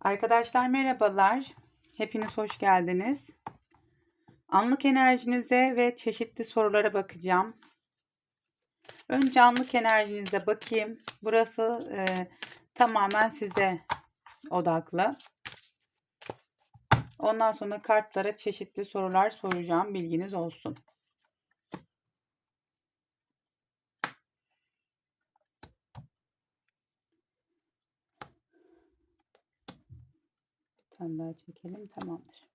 Arkadaşlar merhabalar. Hepiniz hoş geldiniz. Anlık enerjinize ve çeşitli sorulara bakacağım. Önce anlık enerjinize bakayım. Burası e, tamamen size odaklı. Ondan sonra kartlara çeşitli sorular soracağım. Bilginiz olsun. Tane daha çekelim. Tamamdır.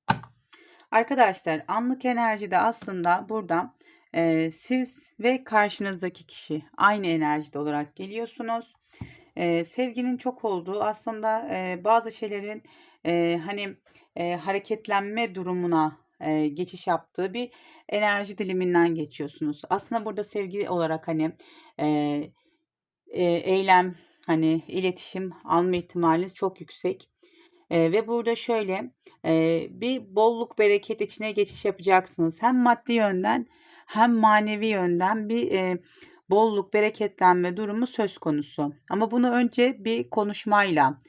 Arkadaşlar anlık enerjide aslında burada e, siz ve karşınızdaki kişi aynı enerjide olarak geliyorsunuz. E, sevginin çok olduğu aslında e, bazı şeylerin e, hani e, hareketlenme durumuna e, geçiş yaptığı bir enerji diliminden geçiyorsunuz. Aslında burada sevgi olarak hani e, e, eylem hani iletişim alma ihtimaliniz çok yüksek. E, ve burada şöyle e, bir bolluk bereket içine geçiş yapacaksınız. Hem maddi yönden hem manevi yönden bir e, bolluk bereketlenme durumu söz konusu. Ama bunu önce bir konuşmayla,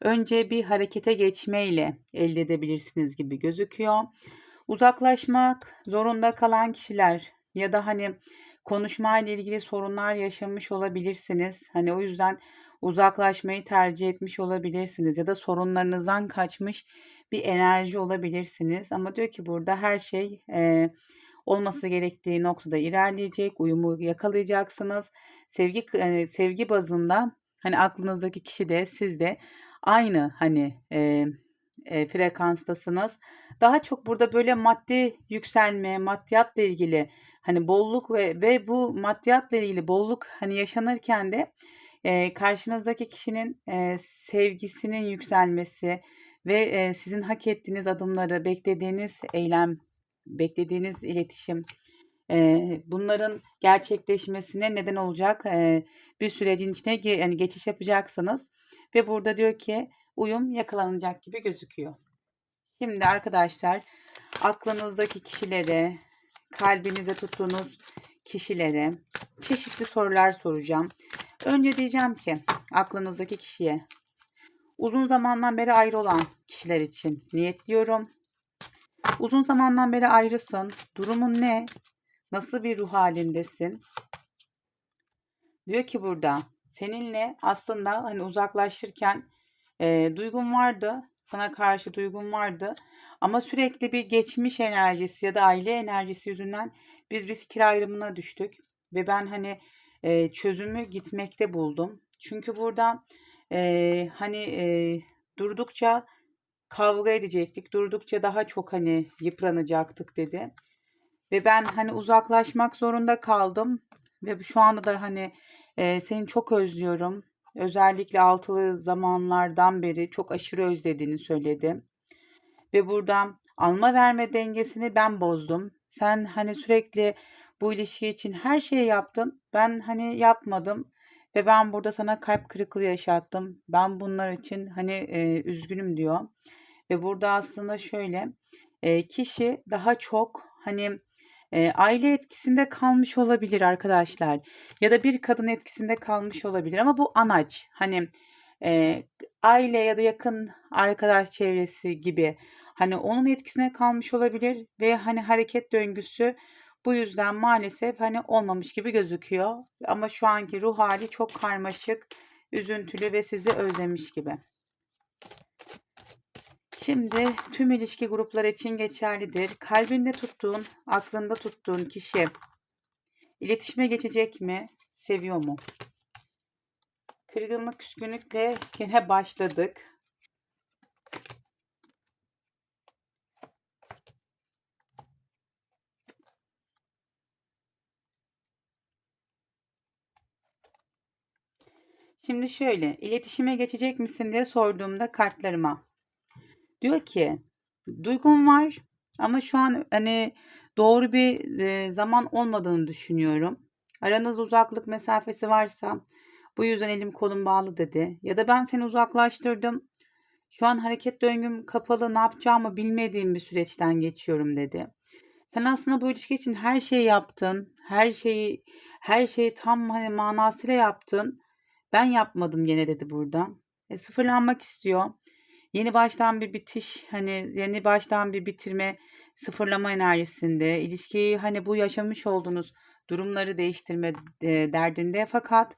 önce bir harekete geçmeyle elde edebilirsiniz gibi gözüküyor. Uzaklaşmak zorunda kalan kişiler ya da hani konuşmayla ilgili sorunlar yaşamış olabilirsiniz. Hani o yüzden uzaklaşmayı tercih etmiş olabilirsiniz ya da sorunlarınızdan kaçmış bir enerji olabilirsiniz. Ama diyor ki burada her şey e, olması gerektiği noktada ilerleyecek, uyumu yakalayacaksınız. Sevgi e, sevgi bazında hani aklınızdaki kişi de siz de aynı hani e, e, frekanstasınız. Daha çok burada böyle maddi yükselme, maddiyatla ilgili hani bolluk ve ve bu maddiyatla ilgili bolluk hani yaşanırken de e, karşınızdaki kişinin e, sevgisinin yükselmesi ve e, sizin hak ettiğiniz adımları, beklediğiniz eylem, beklediğiniz iletişim e, bunların gerçekleşmesine neden olacak e, bir sürecin içine yani geçiş yapacaksınız ve burada diyor ki uyum yakalanacak gibi gözüküyor. Şimdi arkadaşlar aklınızdaki kişilere, kalbinize tuttuğunuz kişilere çeşitli sorular soracağım. Önce diyeceğim ki aklınızdaki kişiye uzun zamandan beri ayrı olan kişiler için niyetliyorum. Uzun zamandan beri ayrısın. Durumun ne? Nasıl bir ruh halindesin? Diyor ki burada seninle aslında hani uzaklaşırken e, duygun vardı. Sana karşı duygun vardı. Ama sürekli bir geçmiş enerjisi ya da aile enerjisi yüzünden biz bir fikir ayrımına düştük. Ve ben hani e, çözümü gitmekte buldum. Çünkü burada e, hani e, durdukça kavga edecektik. Durdukça daha çok hani yıpranacaktık dedi. Ve ben hani uzaklaşmak zorunda kaldım. Ve şu anda da hani e, seni çok özlüyorum. Özellikle altılı zamanlardan beri çok aşırı özlediğini söyledi. Ve burada alma verme dengesini ben bozdum. Sen hani sürekli bu ilişki için her şeyi yaptın. Ben hani yapmadım ve ben burada sana kalp kırıklığı yaşattım. Ben bunlar için hani e, üzgünüm diyor. Ve burada aslında şöyle e, kişi daha çok hani e, aile etkisinde kalmış olabilir arkadaşlar. Ya da bir kadın etkisinde kalmış olabilir ama bu anaç. Hani e, aile ya da yakın arkadaş çevresi gibi hani onun etkisine kalmış olabilir ve hani hareket döngüsü bu yüzden maalesef hani olmamış gibi gözüküyor. Ama şu anki ruh hali çok karmaşık, üzüntülü ve sizi özlemiş gibi. Şimdi tüm ilişki grupları için geçerlidir. Kalbinde tuttuğun, aklında tuttuğun kişi iletişime geçecek mi? Seviyor mu? Kırgınlık, küskünlükle yine başladık. Şimdi şöyle, iletişime geçecek misin diye sorduğumda kartlarıma. Diyor ki, duygun var ama şu an hani doğru bir e, zaman olmadığını düşünüyorum. Aranızda uzaklık mesafesi varsa bu yüzden elim kolum bağlı dedi. Ya da ben seni uzaklaştırdım. Şu an hareket döngüm kapalı ne yapacağımı bilmediğim bir süreçten geçiyorum dedi. Sen aslında bu ilişki için her şeyi yaptın. Her şeyi her şeyi tam hani manasıyla yaptın. Ben yapmadım gene dedi burada. E, sıfırlanmak istiyor. Yeni baştan bir bitiş, hani yeni baştan bir bitirme, sıfırlama enerjisinde, ilişkiyi hani bu yaşamış olduğunuz durumları değiştirme e, derdinde fakat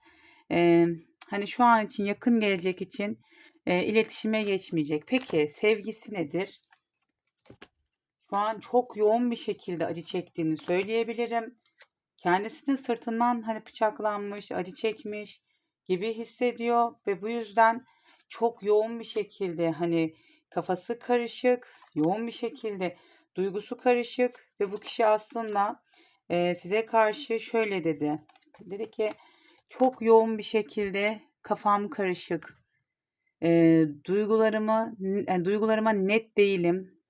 e, hani şu an için yakın gelecek için e, iletişime geçmeyecek. Peki sevgisi nedir? Şu an çok yoğun bir şekilde acı çektiğini söyleyebilirim. Kendisinin sırtından hani bıçaklanmış, acı çekmiş gibi hissediyor ve bu yüzden çok yoğun bir şekilde hani kafası karışık, yoğun bir şekilde duygusu karışık ve bu kişi aslında e, size karşı şöyle dedi. Dedi ki çok yoğun bir şekilde kafam karışık. E, duygularımı yani duygularıma net değilim.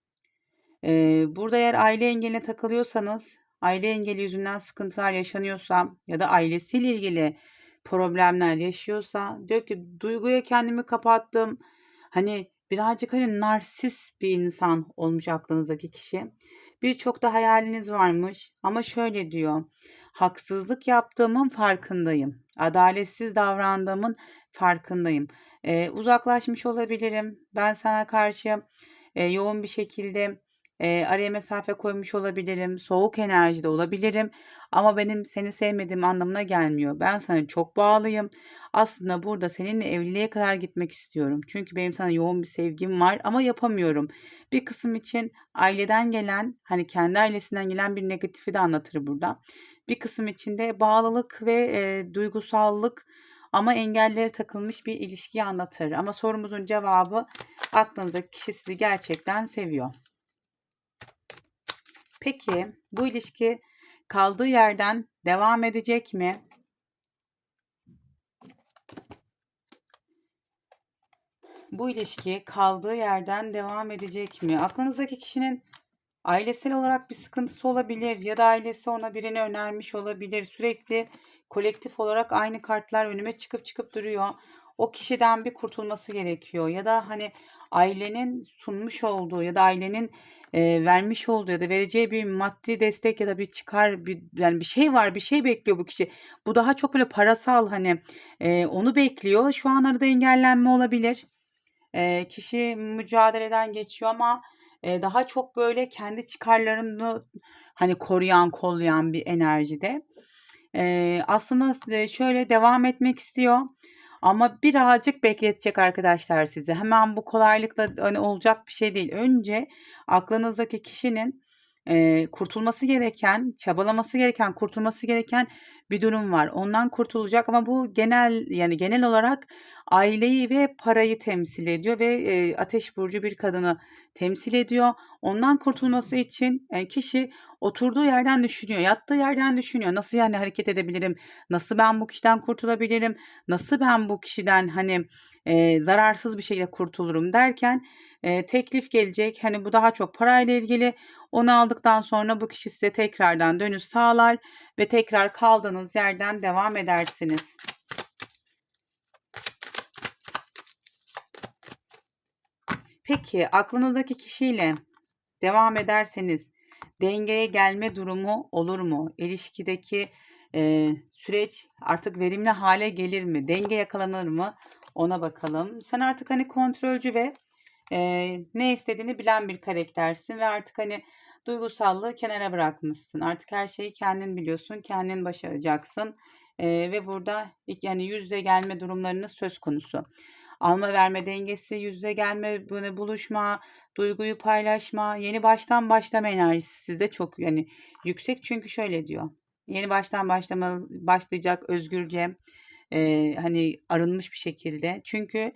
E, burada eğer aile engeline takılıyorsanız, aile engeli yüzünden sıkıntılar yaşanıyorsa ya da ailesiyle ilgili problemler yaşıyorsa diyor ki duyguya kendimi kapattım. Hani birazcık hani narsist bir insan olmuş aklınızdaki kişi. Birçok da hayaliniz varmış ama şöyle diyor. Haksızlık yaptığımın farkındayım. Adaletsiz davrandığımın farkındayım. Ee, uzaklaşmış olabilirim. Ben sana karşı e, yoğun bir şekilde e, araya mesafe koymuş olabilirim. Soğuk enerjide olabilirim. Ama benim seni sevmediğim anlamına gelmiyor. Ben sana çok bağlıyım. Aslında burada seninle evliliğe kadar gitmek istiyorum. Çünkü benim sana yoğun bir sevgim var ama yapamıyorum. Bir kısım için aileden gelen, hani kendi ailesinden gelen bir negatifi de anlatır burada. Bir kısım için de bağlılık ve e, duygusallık ama engellere takılmış bir ilişkiyi anlatır. Ama sorumuzun cevabı aklınızdaki kişi sizi gerçekten seviyor. Peki bu ilişki kaldığı yerden devam edecek mi? Bu ilişki kaldığı yerden devam edecek mi? Aklınızdaki kişinin ailesel olarak bir sıkıntısı olabilir ya da ailesi ona birini önermiş olabilir. Sürekli kolektif olarak aynı kartlar önüme çıkıp çıkıp duruyor. O kişiden bir kurtulması gerekiyor ya da hani ailenin sunmuş olduğu ya da ailenin e, vermiş olduğu ya da vereceği bir maddi destek ya da bir çıkar bir yani bir şey var bir şey bekliyor bu kişi. Bu daha çok böyle parasal hani e, onu bekliyor. Şu an arada engellenme olabilir. E, kişi mücadeleden geçiyor ama e, daha çok böyle kendi çıkarlarını hani koruyan kollayan bir enerjide. E, aslında şöyle devam etmek istiyor. Ama birazcık bekletecek arkadaşlar sizi. Hemen bu kolaylıkla hani olacak bir şey değil. Önce aklınızdaki kişinin e, kurtulması gereken, çabalaması gereken, kurtulması gereken bir durum var. Ondan kurtulacak ama bu genel yani genel olarak aileyi ve parayı temsil ediyor ve e, ateş burcu bir kadını temsil ediyor. Ondan kurtulması için e, kişi oturduğu yerden düşünüyor, yattığı yerden düşünüyor. Nasıl yani hareket edebilirim? Nasıl ben bu kişiden kurtulabilirim? Nasıl ben bu kişiden hani e, zararsız bir şekilde kurtulurum derken e, teklif gelecek. Hani bu daha çok parayla ilgili. Onu aldıktan sonra bu kişi size tekrardan dönüş sağlar ve tekrar kaldığınız yerden devam edersiniz. Peki aklınızdaki kişiyle devam ederseniz dengeye gelme durumu olur mu? İlişkideki e, süreç artık verimli hale gelir mi? Denge yakalanır mı? Ona bakalım. Sen artık hani kontrolcü ve e, ne istediğini bilen bir karaktersin ve artık hani duygusallığı kenara bırakmışsın. Artık her şeyi kendin biliyorsun, kendin başaracaksın e, ve burada yani yüzde gelme durumlarınız söz konusu. Alma verme dengesi, yüzde gelme, bunu buluşma, duyguyu paylaşma, yeni baştan başlama enerjisi sizde çok yani yüksek çünkü şöyle diyor. Yeni baştan başlama başlayacak özgürce e, hani arınmış bir şekilde. Çünkü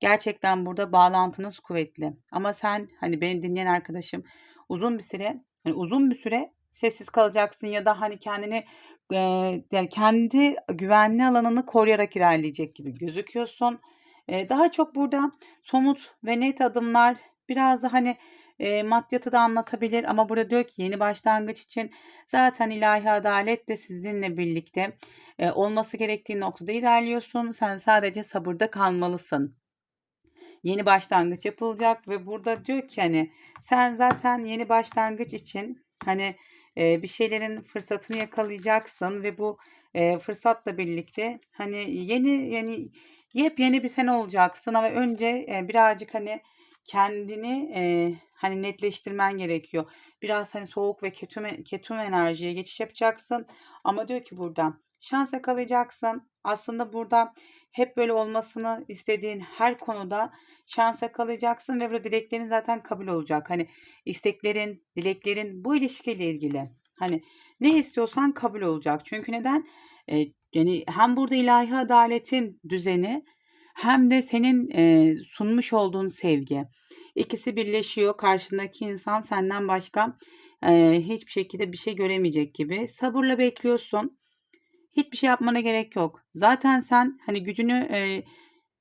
gerçekten burada bağlantınız kuvvetli. Ama sen hani beni dinleyen arkadaşım uzun bir süre hani uzun bir süre sessiz kalacaksın ya da hani kendini e, yani kendi güvenli alanını koruyarak ilerleyecek gibi gözüküyorsun. Daha çok burada somut ve net adımlar biraz da hani e, maddiyatı da anlatabilir ama burada diyor ki yeni başlangıç için zaten ilahi adalet de sizinle birlikte e, olması gerektiği noktada ilerliyorsun. Sen sadece sabırda kalmalısın. Yeni başlangıç yapılacak ve burada diyor ki hani sen zaten yeni başlangıç için hani e, bir şeylerin fırsatını yakalayacaksın ve bu e, fırsatla birlikte hani yeni yani yepyeni bir sene olacaksın ama önce e, birazcık hani kendini e, hani netleştirmen gerekiyor. Biraz hani soğuk ve ketum, ketum enerjiye geçiş yapacaksın. Ama diyor ki burada şans yakalayacaksın. Aslında burada hep böyle olmasını istediğin her konuda şans yakalayacaksın ve burada dileklerin zaten kabul olacak. Hani isteklerin, dileklerin bu ilişkiyle ilgili. Hani ne istiyorsan kabul olacak. Çünkü neden? E, yani hem burada ilahi adaletin düzeni hem de senin e, sunmuş olduğun sevgi. İkisi birleşiyor. Karşındaki insan senden başka e, hiçbir şekilde bir şey göremeyecek gibi. Sabırla bekliyorsun. Hiçbir şey yapmana gerek yok. Zaten sen hani gücünü e,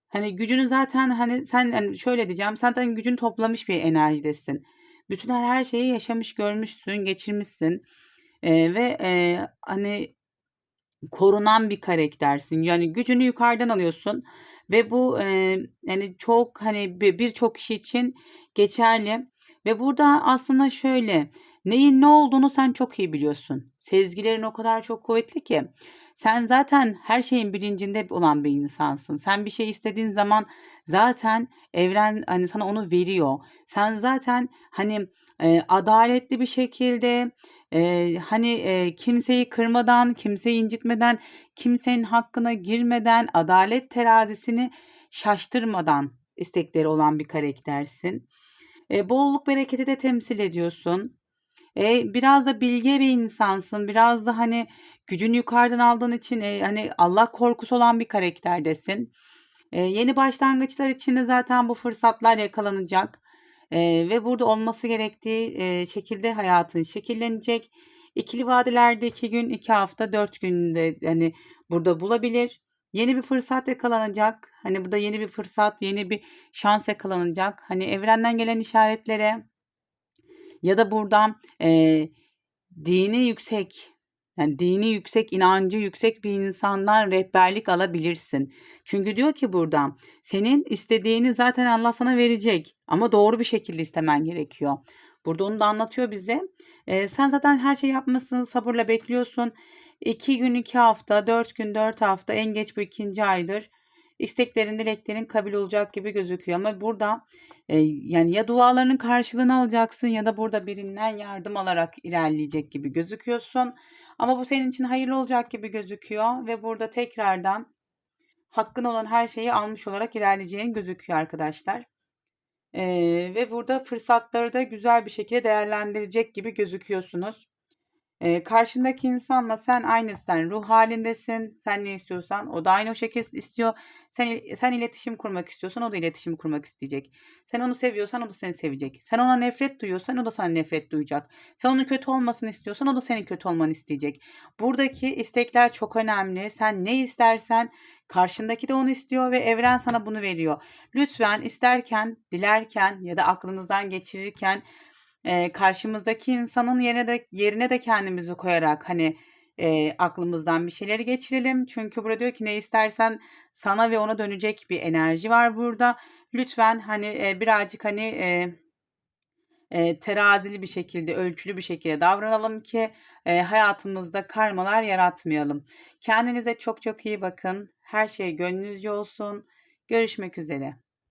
hani gücünü zaten hani sen hani şöyle diyeceğim. Sen zaten gücünü toplamış bir enerjidesin. Bütün her, her şeyi yaşamış, görmüşsün, geçirmişsin. E, ve e, hani korunan bir karaktersin. Yani gücünü yukarıdan alıyorsun ve bu e, yani çok hani birçok kişi için geçerli ve burada aslında şöyle neyin ne olduğunu sen çok iyi biliyorsun. Sezgilerin o kadar çok kuvvetli ki sen zaten her şeyin bilincinde olan bir insansın. Sen bir şey istediğin zaman zaten evren hani sana onu veriyor. Sen zaten hani e, adaletli bir şekilde e, hani e, kimseyi kırmadan, kimseyi incitmeden, kimsenin hakkına girmeden, adalet terazisini şaştırmadan istekleri olan bir karaktersin. E, bolluk bereketi de temsil ediyorsun. E, biraz da bilge bir insansın. Biraz da hani gücünü yukarıdan aldığın için e, hani Allah korkusu olan bir karakterdesin. E, yeni başlangıçlar için de zaten bu fırsatlar yakalanacak. E, ve burada olması gerektiği e, şekilde hayatın şekillenecek. İkili vadelerde iki gün, iki hafta, dört günde yani burada bulabilir. Yeni bir fırsat yakalanacak. Hani burada yeni bir fırsat, yeni bir şans yakalanacak. Hani evrenden gelen işaretlere ya da buradan e, dini yüksek yani dini yüksek, inancı yüksek bir insandan rehberlik alabilirsin. Çünkü diyor ki burada senin istediğini zaten Allah sana verecek ama doğru bir şekilde istemen gerekiyor. Burada onu da anlatıyor bize. Ee, sen zaten her şeyi yapmasını sabırla bekliyorsun. İki gün, iki hafta, dört gün, dört hafta en geç bu ikinci aydır isteklerin, dileklerin kabul olacak gibi gözüküyor. Ama burada e, yani ya dualarının karşılığını alacaksın ya da burada birinden yardım alarak ilerleyecek gibi gözüküyorsun. Ama bu senin için hayırlı olacak gibi gözüküyor ve burada tekrardan hakkın olan her şeyi almış olarak ilerleyeceğin gözüküyor arkadaşlar. Ee, ve burada fırsatları da güzel bir şekilde değerlendirecek gibi gözüküyorsunuz. Ee, karşındaki insanla sen aynısın. Ruh halindesin. Sen ne istiyorsan o da aynı o şekilde istiyor. Sen sen iletişim kurmak istiyorsan o da iletişim kurmak isteyecek. Sen onu seviyorsan o da seni sevecek. Sen ona nefret duyuyorsan o da sana nefret duyacak. Sen onun kötü olmasını istiyorsan o da senin kötü olmanı isteyecek. Buradaki istekler çok önemli. Sen ne istersen karşındaki de onu istiyor ve evren sana bunu veriyor. Lütfen isterken, dilerken ya da aklınızdan geçirirken e, karşımızdaki insanın yerine de yerine de kendimizi koyarak hani e, aklımızdan bir şeyleri geçirelim. Çünkü burada diyor ki ne istersen sana ve ona dönecek bir enerji var burada. Lütfen hani e, birazcık hani e, e, terazili bir şekilde, ölçülü bir şekilde davranalım ki e, hayatımızda karmalar yaratmayalım. Kendinize çok çok iyi bakın. Her şey gönlünüzce olsun. Görüşmek üzere.